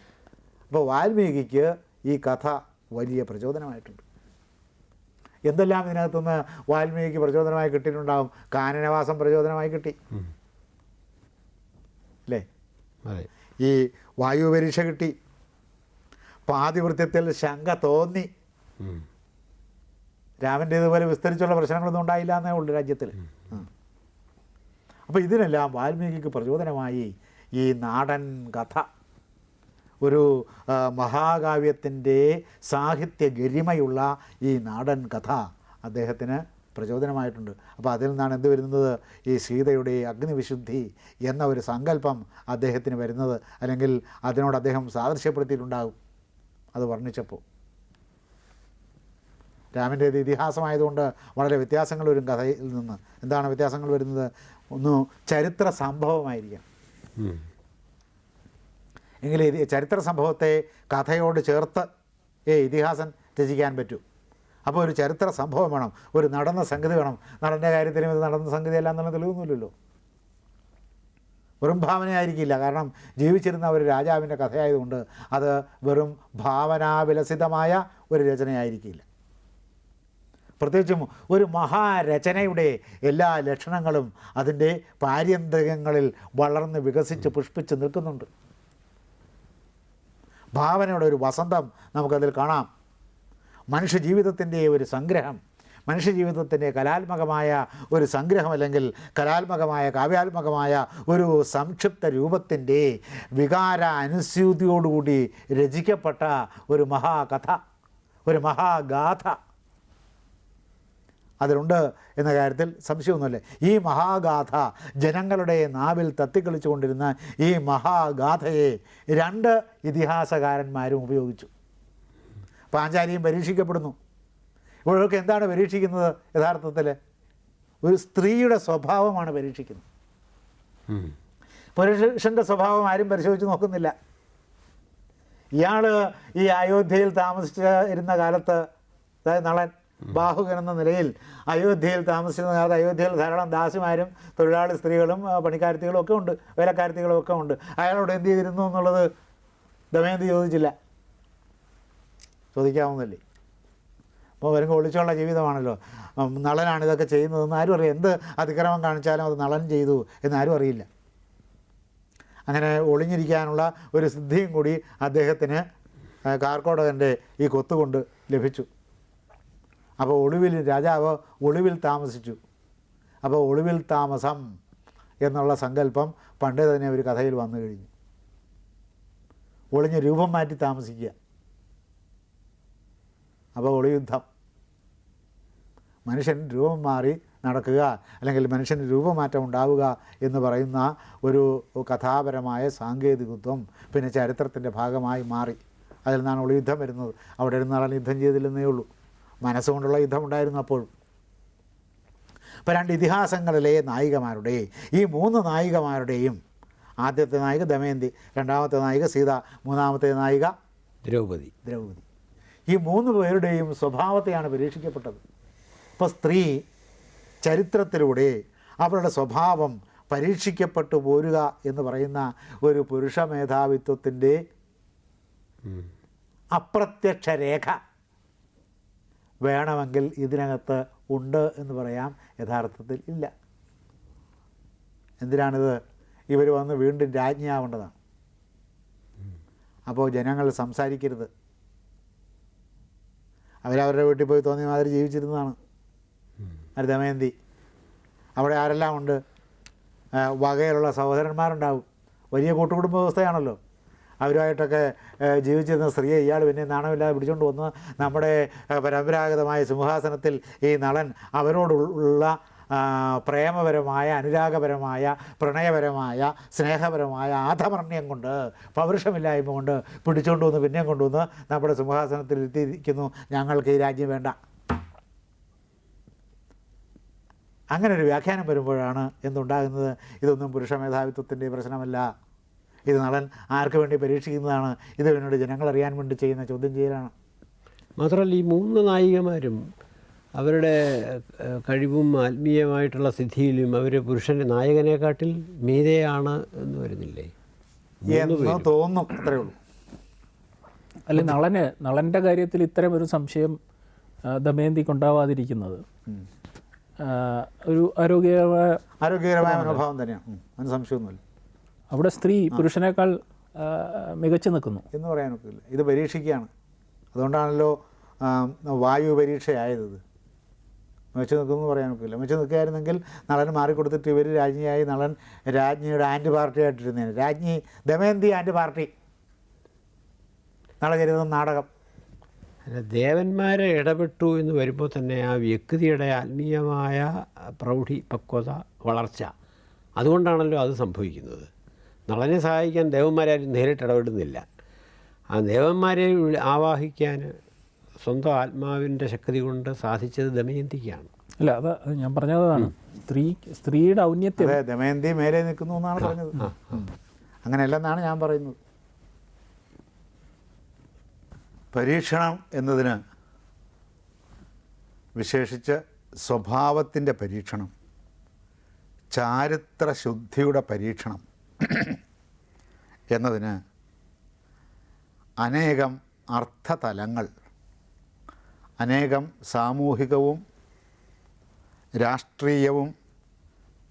അപ്പോൾ വാൽമീകിക്ക് ഈ കഥ വലിയ പ്രചോദനമായിട്ടുണ്ട്. എന്തെല്ലാം ഇതിനകത്തുനിന്ന് വാൽമീകിക്ക് പ്രചോദനമായി കിട്ടിയിട്ടുണ്ടാവും? കാനനവാസം പ്രചോദനമായി കിട്ടി. അല്ലേ? ഈ വായു പരീക്ഷ കിട്ടി. പാതിവൃത്യത്തിൽ ശങ്ക തോന്നി. രാമന്റെ ഇതുപോലെ വിസ്തരിച്ചുള്ള പ്രശ്നങ്ങളൊന്നും ഉണ്ടായില്ല എന്നേ ഉള്ളൂ രാജ്യത്തിൽ. അപ്പോൾ ഇതിനെല്ലാം വാൽമീകിക്ക് പ്രചോദനമായി ഈ നാടൻ കഥ. ഒരു മഹാകാവ്യത്തിന്റെ സാഹിത്യ ഗരിമയുള്ള ഈ നാടൻ കഥ അദ്ദേഹത്തിന് പ്രചോദനമായിട്ടുണ്ട്. അപ്പോൾ അതിൽ നിന്നാണ് എന്ത് വരുന്നത്? ഈ സീതയുടെ അഗ്നിവിശുദ്ധി എന്ന ഒരു സങ്കല്പം അദ്ദേഹത്തിന് വരുന്നത്. അല്ലെങ്കിൽ അതിനോട് അദ്ദേഹം സാദൃശ്യപ്പെടുത്തിയിട്ടുണ്ടാകും. അത് വർണിച്ചപ്പോൾ. രാമന്റേത് ഇതിഹാസമായതുകൊണ്ട് വളരെ വ്യത്യാസങ്ങൾ വരും കഥയിൽ നിന്ന്. എന്താണ് വ്യത്യാസങ്ങൾ വരുന്നത്? ഒന്ന് ചരിത്ര സംഭവമായിരിക്കാം. എങ്കിൽ ചരിത്ര സംഭവത്തെ കഥയോട് ചേർത്ത് ഏ ഇതിഹാസം രചിക്കാൻ പറ്റൂ. അപ്പോൾ ഒരു ചരിത്ര സംഭവം വേണം ഒരു നടന്ന സംഗതി വേണം. നടന്റെ കാര്യത്തിലും ഇത് നടന്ന സംഗതി അല്ല എന്നുള്ള തെളിവൊന്നുമില്ലല്ലോ. വെറും ഭാവനയായിരിക്കില്ല. കാരണം ജീവിച്ചിരുന്ന ഒരു രാജാവിന്റെ കഥയായതുകൊണ്ട് അത് വെറും ഭാവനാവിലസിതമായ ഒരു രചനയായിരിക്കില്ല. പ്രത്യേകിച്ചും ഒരു മഹാരചനയുടെ എല്ലാ ലക്ഷണങ്ങളും അതിന്റെ പാര്യന്തകങ്ങളിൽ വളർന്ന് വികസിച്ച് പുഷ്പിച്ച് നിൽക്കുന്നുണ്ട്. ഭാവനയുടെ ഒരു വസന്തം നമുക്കതിൽ കാണാം. മനുഷ്യജീവിതത്തിന്റെ ഒരു സംഗ്രഹം മനുഷ്യജീവിതത്തിന്റെ കലാത്മകമായ ഒരു സംഗ്രഹം അല്ലെങ്കിൽ കലാത്മകമായ കാവ്യാത്മകമായ ഒരു സംക്ഷിപ്ത രൂപത്തിന്റെ വികാര അനുസ്യൂതിയോടുകൂടി രചിക്കപ്പെട്ട ഒരു മഹാകഥ ഒരു മഹാഗാഥ. അതിലുണ്ട് എന്ന കാര്യത്തിൽ സംശയമൊന്നുമില്ല. ഈ മഹാഗാഥ ജനങ്ങളുടെ നാവിൽ തത്തിക്കളിച്ചുകൊണ്ടിരുന്ന ഈ മഹാഗാഥയെ രണ്ട് ഇതിഹാസകാരന്മാരും ഉപയോഗിച്ചു. പാഞ്ചാലിയും പരീക്ഷിക്കപ്പെടുന്നു. ഇവരൊക്കെ എന്താണ് പരീക്ഷിക്കുന്നത് യഥാർത്ഥത്തിൽ ഒരു സ്ത്രീയുടെ സ്വഭാവമാണ് പരീക്ഷിക്കുന്നത്. പുരുഷന്റെ സ്വഭാവം ആരും പരിശോധിച്ച് നോക്കുന്നില്ല. ഇയാൾ ഈ അയോധ്യയിൽ താമസിച്ചിരുന്ന കാലത്ത് അതായത് നളൻ ബാഹുകൻ എന്ന നിലയിൽ അയോധ്യയിൽ താമസിച്ചിരുന്ന കാലത്ത് അയോധ്യയിൽ ധാരാളം ദാസിമാരും തൊഴിലാളി സ്ത്രീകളും പണിക്കാരത്തികളും ഒക്കെ ഉണ്ട് വേലക്കാരത്തികളും ഒക്കെ ഉണ്ട്. അയാളോട് എന്ത് ചെയ്തിരുന്നു എന്നുള്ളത് ദമയന്തി ചോദിച്ചില്ല. ചോദിക്കാവുന്നല്ലേ അപ്പോൾ വരുമ്പോൾ ഒളിച്ചുള്ള ജീവിതമാണല്ലോ. നളനാണ് ഇതൊക്കെ ചെയ്യുന്നതെന്ന് ആരും അറിയാം. എന്ത് അതിക്രമം കാണിച്ചാലും അത് നളൻ ചെയ്തു എന്നാരും അറിയില്ല. അങ്ങനെ ഒളിഞ്ഞിരിക്കാനുള്ള ഒരു സിദ്ധിയും കൂടി അദ്ദേഹത്തിന് കാർക്കോടകന്റെ ഈ കൊത്തുകൊണ്ട് ലഭിച്ചു. അപ്പോൾ ഒളിവിൽ രാജാവ് ഒളിവിൽ താമസിച്ചു. അപ്പോൾ ഒളിവിൽ താമസം എന്നുള്ള സങ്കല്പം പണ്ടേ തന്നെ ഒരു കഥയിൽ വന്നു കഴിഞ്ഞു. ഒളിഞ്ഞ് രൂപം മാറ്റി താമസിക്കുക. അപ്പോൾ ഒളിയുദ്ധം. മനുഷ്യൻ രൂപം മാറി നടക്കുക അല്ലെങ്കിൽ മനുഷ്യന് രൂപമാറ്റം ഉണ്ടാവുക എന്ന് പറയുന്ന ഒരു കഥാപരമായ സാങ്കേതികത്വം പിന്നെ ചരിത്രത്തിന്റെ ഭാഗമായി മാറി. അതിൽ നിന്നാണ് ഒളിയുദ്ധം വരുന്നത്. അവിടെ ഇരുന്നാളാണ് യുദ്ധം ചെയ്തില്ലെന്നേ ഉള്ളൂ. മനസ്സുകൊണ്ടുള്ള യുദ്ധം ഉണ്ടായിരുന്നു അപ്പോഴും ഇപ്പം രണ്ട് ഇതിഹാസങ്ങളിലെ നായികമാരുടെ ഈ മൂന്ന് നായികമാരുടെയും ആദ്യത്തെ നായിക ദമയന്തി രണ്ടാമത്തെ നായിക സീത മൂന്നാമത്തെ നായിക ദ്രൗപദി. ദ്രൗപദി. ഈ മൂന്ന് പേരുടെയും സ്വഭാവത്തെയാണ് പരീക്ഷിക്കപ്പെട്ടത്. ഇപ്പോൾ സ്ത്രീ ചരിത്രത്തിലൂടെ അവരുടെ സ്വഭാവം പരീക്ഷിക്കപ്പെട്ടു പോരുക എന്ന് പറയുന്ന ഒരു പുരുഷ മേധാവിത്വത്തിന്റെ അപ്രത്യക്ഷ രേഖ വേണമെങ്കിൽ ഇതിനകത്ത് ഉണ്ട് എന്ന് പറയാം. യഥാർത്ഥത്തിൽ ഇല്ല. എന്തിനാണിത്? ഇവർ വന്ന് വീണ്ടും രാജ്ഞിയാവേണ്ടതാണ്. അപ്പോൾ ജനങ്ങൾ സംസാരിക്കരുത്. അവരവരുടെ വീട്ടിൽ പോയി തോന്നിയ മാതിരി ജീവിച്ചിരുന്നതാണ്. ഒരു ദമയന്തി. അവിടെ ആരെല്ലാം ഉണ്ട്? വകയിലുള്ള സഹോദരന്മാരുണ്ടാവും. വലിയ കൂട്ടുകുടുംബ വ്യവസ്ഥയാണല്ലോ. അവരുമായിട്ടൊക്കെ ജീവിച്ചിരുന്ന സ്ത്രീയെ ഇയാൾ പിന്നെ നാണമില്ലാതെ പിടിച്ചുകൊണ്ട് വന്ന് നമ്മുടെ പരമ്പരാഗതമായ സിംഹാസനത്തിൽ ഈ നളൻ അവനോടുള്ള പ്രേമപരമായ അനുരാഗപരമായ പ്രണയപരമായ സ്നേഹപരമായ ആധമർണ്യം കൊണ്ട് പൗരുഷമില്ലായ്മ കൊണ്ട് പിടിച്ചുകൊണ്ട് വന്ന് പിന്നെയും കൊണ്ടുവന്ന് നമ്മുടെ സിംഹാസനത്തിൽ എത്തിയിരിക്കുന്നു. ഞങ്ങൾക്ക് ഈ രാജ്യം വേണ്ട. അങ്ങനെ ഒരു വ്യാഖ്യാനം വരുമ്പോഴാണ് എന്തുണ്ടാകുന്നത്? ഇതൊന്നും പുരുഷ മേധാവിത്വത്തിന്റെ പ്രശ്നമല്ല. ഇത് നടൻ ആർക്ക് വേണ്ടി പരീക്ഷിക്കുന്നതാണ്? ഇത് പിന്നീട് ജനങ്ങൾ അറിയാൻ വേണ്ടി ചെയ്യുന്ന ചോദ്യം ചെയ്യലാണ്. മാത്രമല്ല ഈ മൂന്ന് നായികമാരും അവരുടെ കഴിവും ആത്മീയമായിട്ടുള്ള സിദ്ധിയിലും അവർ പുരുഷന്റെ നായകനെക്കാട്ടിൽ മീതയാണ് എന്ന് വരുന്നില്ലേ? തോന്നും അത്രേ ഉള്ളൂ. അല്ല നളന് നളന്റെ കാര്യത്തിൽ ഇത്തരം ഒരു സംശയം ദമയന്തിക്ക് ഉണ്ടാവാതിരിക്കുന്നത് ഒരു ആരോഗ്യകരമായ ആരോഗ്യകരമായ മനോഭാവം തന്നെയാണ്. അതിന് സംശയമൊന്നുമില്ല. അവിടെ സ്ത്രീ പുരുഷനേക്കാൾ മികച്ചു നിൽക്കുന്നു. എന്ന് പറയാനൊക്കില്ല ഇത് പരീക്ഷിക്കുകയാണ്. അതുകൊണ്ടാണല്ലോ വായു പരീക്ഷയായത്. മികച്ചു നിൽക്കുമെന്ന് പറയാനൊക്കില്ല മികച്ചു നിൽക്കുകയായിരുന്നെങ്കിൽ നളൻ മാറിക്കൊടുത്തിട്ട് ഇവർ രാജ്ഞിയായി നളൻ രാജ്ഞിയുടെ ആന്റി പാർട്ടി ആയിട്ടിരുന്നേനെ രാജ്ഞി ദമയന്തി ആന്റി പാർട്ടി. നളചരിതം നാടകം. അല്ല ദേവന്മാരെ ഇടപെട്ടു എന്ന് വരുമ്പോൾ തന്നെ ആ വ്യക്തിയുടെ ആത്മീയമായ പ്രൗഢി പക്വത വളർച്ച അതുകൊണ്ടാണല്ലോ അത് സംഭവിക്കുന്നത്. നളനെ സഹായിക്കാൻ ദേവന്മാരാരും നേരിട്ട് ഇടപെടുന്നില്ല. ആ ദേവന്മാരെ ആവാഹിക്കാൻ സ്വന്തം ആത്മാവിന്റെ ശക്തി കൊണ്ട് സാധിച്ചത് ദമയന്തിക്കാണ്. അല്ല അത് ഞാൻ പറഞ്ഞതാണ് സ്ത്രീ സ്ത്രീയുടെ ഔന്നത്യം. അതെ ദമയന്തി മേലെ നിൽക്കുന്നു എന്നാണ് പറഞ്ഞത്. അങ്ങനെയല്ലെന്നാണ് ഞാൻ പറയുന്നത്. പരീക്ഷണം എന്നതിന് വിശേഷിച്ച് സ്വഭാവത്തിന്റെ പരീക്ഷണം ചാരിത്ര ശുദ്ധിയുടെ പരീക്ഷണം. എന്നതിന് അനേകം അർത്ഥതലങ്ങൾ അനേകം സാമൂഹികവും രാഷ്ട്രീയവും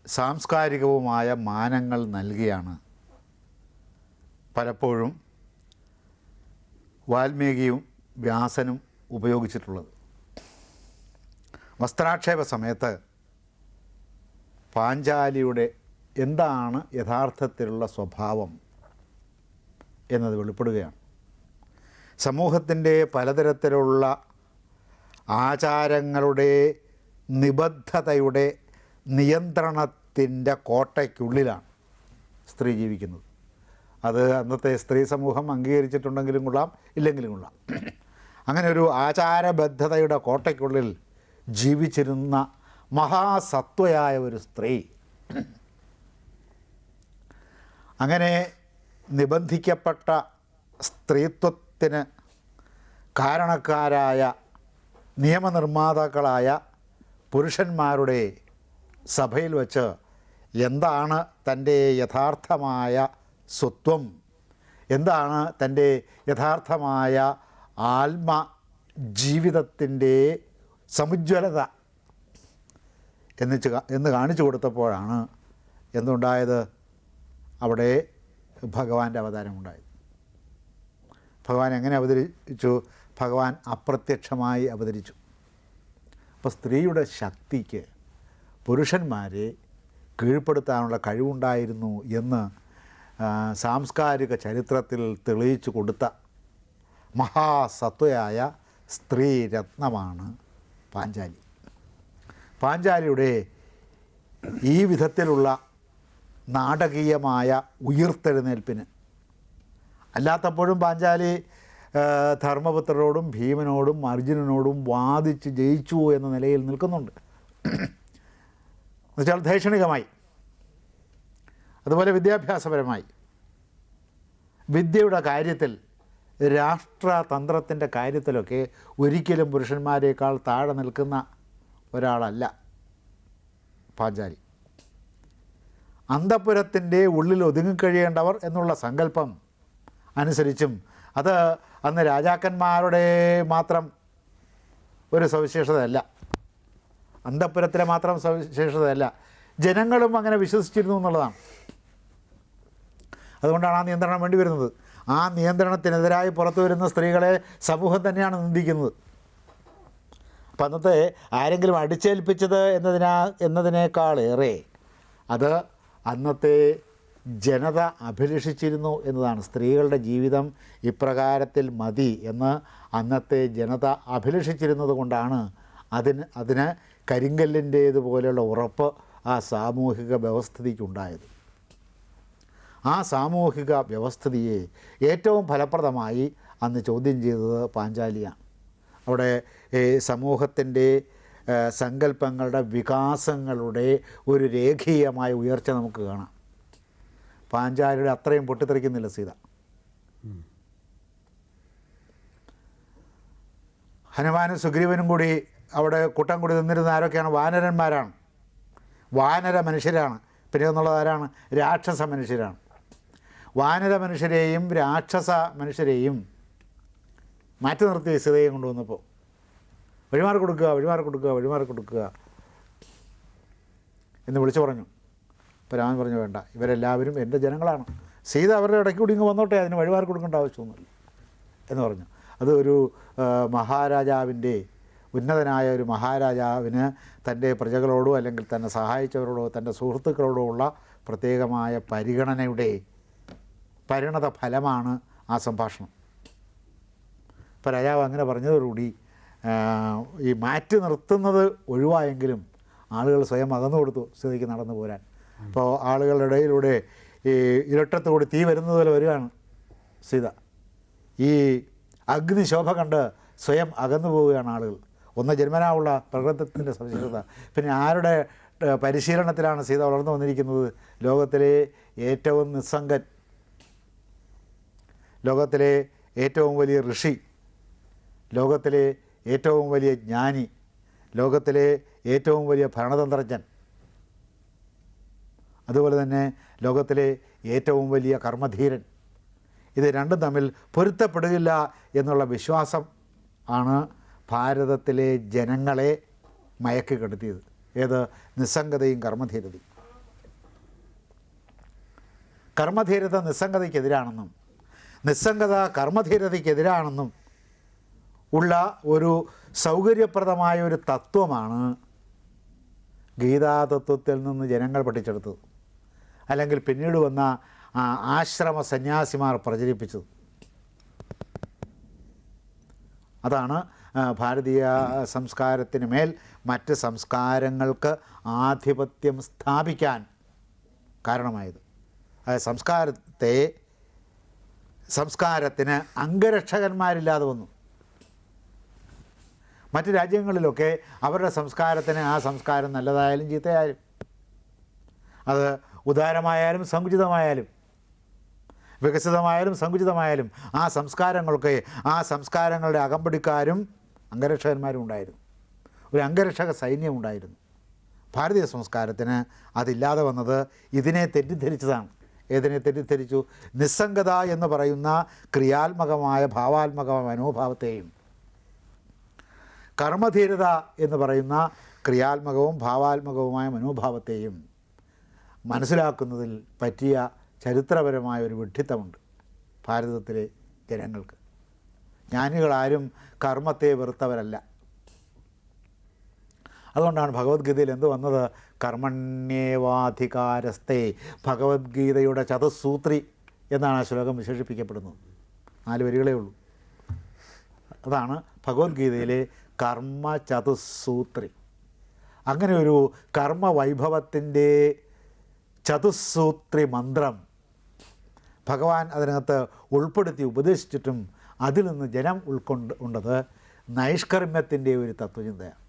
സാംസ്കാരികവുമായ മാനങ്ങൾ നൽകിയാണ് പലപ്പോഴും വാൽമീകിയും വ്യാസനും ഉപയോഗിച്ചിട്ടുള്ളത്. വസ്ത്രാക്ഷേപ സമയത്ത് പാഞ്ചാലിയുടെ എന്താണ് യഥാർത്ഥത്തിലുള്ള സ്വഭാവം എന്നത് വെളിപ്പെടുകയാണ്. സമൂഹത്തിന്റെ പലതരത്തിലുള്ള ആചാരങ്ങളുടെ നിബദ്ധതയുടെ നിയന്ത്രണത്തിന്റെ കോട്ടയ്ക്കുള്ളിലാണ് സ്ത്രീ ജീവിക്കുന്നത്. അത് അന്നത്തെ സ്ത്രീ സമൂഹം അംഗീകരിച്ചിട്ടുണ്ടെങ്കിലും കൊള്ളാം ഇല്ലെങ്കിലും കൊള്ളാം. അങ്ങനെ ഒരു ആചാരബദ്ധതയുടെ കോട്ടയ്ക്കുള്ളിൽ ജീവിച്ചിരുന്ന മഹാസത്വയായ ഒരു സ്ത്രീ അങ്ങനെ നിബന്ധിക്കപ്പെട്ട സ്ത്രീത്വത്തിന് കാരണക്കാരായ നിയമനിർമ്മാതാക്കളായ പുരുഷന്മാരുടെ സഭയിൽ വച്ച് എന്താണ് തന്റെ യഥാർത്ഥമായ സ്വത്വം? എന്താണ് തന്റെ യഥാർത്ഥമായ ആത്മ ജീവിതത്തിന്റെ സമുജ്വലത എന്ന് എന്ന് കാണിച്ചു കൊടുത്തപ്പോഴാണ് എന്തുണ്ടായത്? അവിടെ ഭഗവാന്റെ അവതാരമുണ്ടായത്. ഭഗവാൻ എങ്ങനെ അവതരിച്ചു? ഭഗവാൻ അപ്രത്യക്ഷമായി അവതരിച്ചു. അപ്പോൾ സ്ത്രീയുടെ ശക്തിക്ക് പുരുഷന്മാരെ കീഴ്പ്പെടുത്താനുള്ള കഴിവുണ്ടായിരുന്നു എന്ന് സാംസ്കാരിക ചരിത്രത്തിൽ തെളിയിച്ചു കൊടുത്ത മഹാസത്വയായ സ്ത്രീ രത്നമാണ് പാഞ്ചാലി. പാഞ്ചാലിയുടെ ഈ വിധത്തിലുള്ള നാടകീയമായ ഉയർത്തെഴുന്നേൽപ്പിന്. അല്ലാത്തപ്പോഴും പാഞ്ചാലി ധർമ്മപുത്രരോടും ഭീമനോടും അർജുനനോടും വാദിച്ച് ജയിച്ചു എന്ന നിലയിൽ നിൽക്കുന്നുണ്ട്. എന്നുവെച്ചാൽ ദൈക്ഷണികമായി അതുപോലെ വിദ്യാഭ്യാസപരമായി. വിദ്യയുടെ കാര്യത്തിൽ രാഷ്ട്രതന്ത്രത്തിന്റെ കാര്യത്തിലൊക്കെ ഒരിക്കലും പുരുഷന്മാരെക്കാൾ താഴെ നിൽക്കുന്ന ഒരാളല്ല പാഞ്ചാലി. അന്തപുരത്തിന്റെ ഉള്ളിൽ ഒതുങ്ങിക്കഴിയേണ്ടവർ എന്നുള്ള സങ്കല്പം അനുസരിച്ചും അത് അന്ന് രാജാക്കന്മാരുടെ മാത്രം ഒരു സവിശേഷതയല്ല. അന്തപുരത്തിലെ മാത്രം സവിശേഷതയല്ല. ജനങ്ങളും അങ്ങനെ വിശ്വസിച്ചിരുന്നു എന്നുള്ളതാണ്. അതുകൊണ്ടാണ് ആ നിയന്ത്രണം വേണ്ടി വരുന്നത്. ആ നിയന്ത്രണത്തിനെതിരായി പുറത്തു വരുന്ന സ്ത്രീകളെ സമൂഹം തന്നെയാണ് നിന്ദിക്കുന്നത്. അപ്പം അന്നത്തെ ആരെങ്കിലും അടിച്ചേൽപ്പിച്ചത് എന്നതിനാ എന്നതിനേക്കാളേറെ അത് അന്നത്തെ ജനത അഭിലഷിച്ചിരുന്നു എന്നതാണ് സ്ത്രീകളുടെ ജീവിതം ഇപ്രകാരത്തിൽ മതി എന്ന് അന്നത്തെ ജനത അഭിലഷിച്ചിരുന്നത് കൊണ്ടാണ് അതിന് അതിന് കരിങ്കല്ലിന്റേതുപോലെയുള്ള ഉറപ്പ് ആ സാമൂഹിക വ്യവസ്ഥിതിക്കുണ്ടായത്. ആ സാമൂഹിക വ്യവസ്ഥിതിയെ ഏറ്റവും ഫലപ്രദമായി അന്ന് ചോദ്യം ചെയ്തത് പാഞ്ചാലിയാണ്. അവിടെ സമൂഹത്തിന്റെ സങ്കല്പങ്ങളുടെ വികാസങ്ങളുടെ ഒരു രേഖീയമായ ഉയർച്ച നമുക്ക് കാണാം. പാഞ്ചാലിയുടെ അത്രയും പൊട്ടിത്തെറിക്കുന്നില്ല സീത. ഹനുമാനും സുഗ്രീവനും കൂടി അവിടെ കൂട്ടം കൂടി നിന്നിരുന്ന ആരൊക്കെയാണ്? വാനരന്മാരാണ്. വാനര മനുഷ്യരാണ്. പിന്നെ എന്നുള്ളത് ആരാണ്? രാക്ഷസ മനുഷ്യരാണ്. വാനര മനുഷ്യരെയും രാക്ഷസ മനുഷ്യരെയും മാറ്റി നിർത്തിയ സീതയെ കൊണ്ടുവന്നപ്പോൾ. വഴിമാറി കൊടുക്കുക വഴിമാറി കൊടുക്കുക വഴിമാറി കൊടുക്കുക എന്ന് വിളിച്ചു പറഞ്ഞു. അപ്പോൾ രാമൻ പറഞ്ഞു വേണ്ട ഇവരെല്ലാവരും എന്റെ ജനങ്ങളാണ്. സീത അവരുടെ ഇടയ്ക്ക് കൂടി ഇങ്ങ് വന്നോട്ടെ അതിന് വഴിമാറി കൊടുക്കേണ്ട ആവശ്യമൊന്നുമില്ല. എന്ന് പറഞ്ഞു. അത് ഒരു മഹാരാജാവിന്റെ ഉന്നതനായ ഒരു മഹാരാജാവിന് തന്റെ പ്രജകളോടോ അല്ലെങ്കിൽ തന്നെ സഹായിച്ചവരോടോ തന്റെ സുഹൃത്തുക്കളോടോ ഉള്ള പ്രത്യേകമായ പരിഗണനയുടെ പരിണത ഫലമാണ് ആ സംഭാഷണം. ഇപ്പോൾ രാജാവ് അങ്ങനെ പറഞ്ഞതോടുകൂടി ഈ മാറ്റി നിർത്തുന്നത് ഒഴിവായെങ്കിലും ആളുകൾ സ്വയം അകന്നു കൊടുത്തു സ്ഥിതിക്ക് നടന്നു പോരാൻ. അപ്പോൾ ആളുകളുടെ ഇടയിലൂടെ ഈ ഇരട്ടത്തോട് തീ വരുന്നത് പോലെ വരികയാണ് സീത. ഈ അഗ്നിശോഭ കണ്ട് സ്വയം അകന്നു പോവുകയാണ് ആളുകൾ. ഒന്ന് ജന്മനാവുള്ള പ്രകൃതത്തിന്റെ സവിശേഷത. പിന്നെ ആരുടെ പരിശീലനത്തിലാണ് സീത വളർന്നു വന്നിരിക്കുന്നത്? ലോകത്തിലെ ഏറ്റവും നിസ്സംഗൻ ലോകത്തിലെ ഏറ്റവും വലിയ ഋഷി ലോകത്തിലെ ഏറ്റവും വലിയ ജ്ഞാനി ലോകത്തിലെ ഏറ്റവും വലിയ ഭരണതന്ത്രജ്ഞൻ. അതുപോലെ തന്നെ ലോകത്തിലെ ഏറ്റവും വലിയ കർമ്മധീരൻ. ഇത് രണ്ടും തമ്മിൽ പൊരുത്തപ്പെടുകയില്ല എന്നുള്ള വിശ്വാസം ആണ് ഭാരതത്തിലെ ജനങ്ങളെ മയക്കി കെടുത്തിയത് ഏത്? നിസ്സംഗതയും കർമ്മധീരതയും. കർമ്മധീരത നിസ്സംഗതയ്ക്കെതിരാണെന്നും നിസ്സംഗത കർമ്മധീരതയ്ക്കെതിരാണെന്നും ഉള്ള ഒരു സൗകര്യപ്രദമായ ഒരു തത്വമാണ് ഗീതാതത്വത്തിൽ നിന്ന് ജനങ്ങൾ പഠിച്ചെടുത്തത്. അല്ലെങ്കിൽ പിന്നീട് വന്ന ആശ്രമ സന്യാസിമാർ പ്രചരിപ്പിച്ചത്. അതാണ് ഭാരതീയ സംസ്കാരത്തിന് മേൽ മറ്റ് സംസ്കാരങ്ങൾക്ക് ആധിപത്യം സ്ഥാപിക്കാൻ കാരണമായത്. അതായത് സംസ്കാരത്തെ സംസ്കാരത്തിന് അംഗരക്ഷകന്മാരില്ലാതെ വന്നു. മറ്റ് രാജ്യങ്ങളിലൊക്കെ അവരുടെ സംസ്കാരത്തിന് ആ സംസ്കാരം നല്ലതായാലും ചീത്തയായാലും അത് ഉദാരമായാലും സങ്കുചിതമായാലും വികസിതമായാലും സങ്കുചിതമായാലും ആ സംസ്കാരങ്ങൾക്ക് ആ സംസ്കാരങ്ങളുടെ അകമ്പടിക്കാരും അംഗരക്ഷകന്മാരും ഉണ്ടായിരുന്നു. ഒരു അംഗരക്ഷക സൈന്യം ഉണ്ടായിരുന്നു. ഭാരതീയ സംസ്കാരത്തിന് അതില്ലാതെ വന്നത് ഇതിനെ തെറ്റിദ്ധരിച്ചതാണ്. ഏതിനെ തെറ്റിദ്ധരിച്ചു? നിസ്സംഗത എന്ന് പറയുന്ന ക്രിയാത്മകമായ ഭാവാത്മക മനോഭാവത്തെയും കർമ്മധീരത എന്ന് പറയുന്ന ക്രിയാത്മകവും ഭാവാത്മകവുമായ മനോഭാവത്തെയും മനസ്സിലാക്കുന്നതിൽ പറ്റിയ ചരിത്രപരമായ ഒരു വിഡ്ഢിത്തമുണ്ട് ഭാരതത്തിലെ ജനങ്ങൾക്ക്. ജ്ഞാനികളാരും കർമ്മത്തെ വെറുത്തവരല്ല. അതുകൊണ്ടാണ് ഭഗവത്ഗീതയിൽ എന്ത് വന്നത്? കർമ്മണ്യേവാധികാരസ്ഥേ ഭഗവത്ഗീതയുടെ ചതുസൂത്രി എന്നാണ് ആ ശ്ലോകം വിശേഷിപ്പിക്കപ്പെടുന്നത്. നാല് വരികളേ ഉള്ളൂ. അതാണ് ഭഗവത്ഗീതയിലെ കർമ്മ ചതുസൂത്രി അങ്ങനെ ഒരു കർമ്മ വൈഭവത്തിന്റെ ചതുസൂത്രി മന്ത്രം ഭഗവാൻ അതിനകത്ത് ഉൾപ്പെടുത്തി ഉപദേശിച്ചിട്ടും അതിൽ നിന്ന് ജനം ഉൾക്കൊണ്ട് ഉണ്ടത് നൈഷ്കർമ്മ്യത്തിന്റെ ഒരു തത്വചിന്തയാണ്.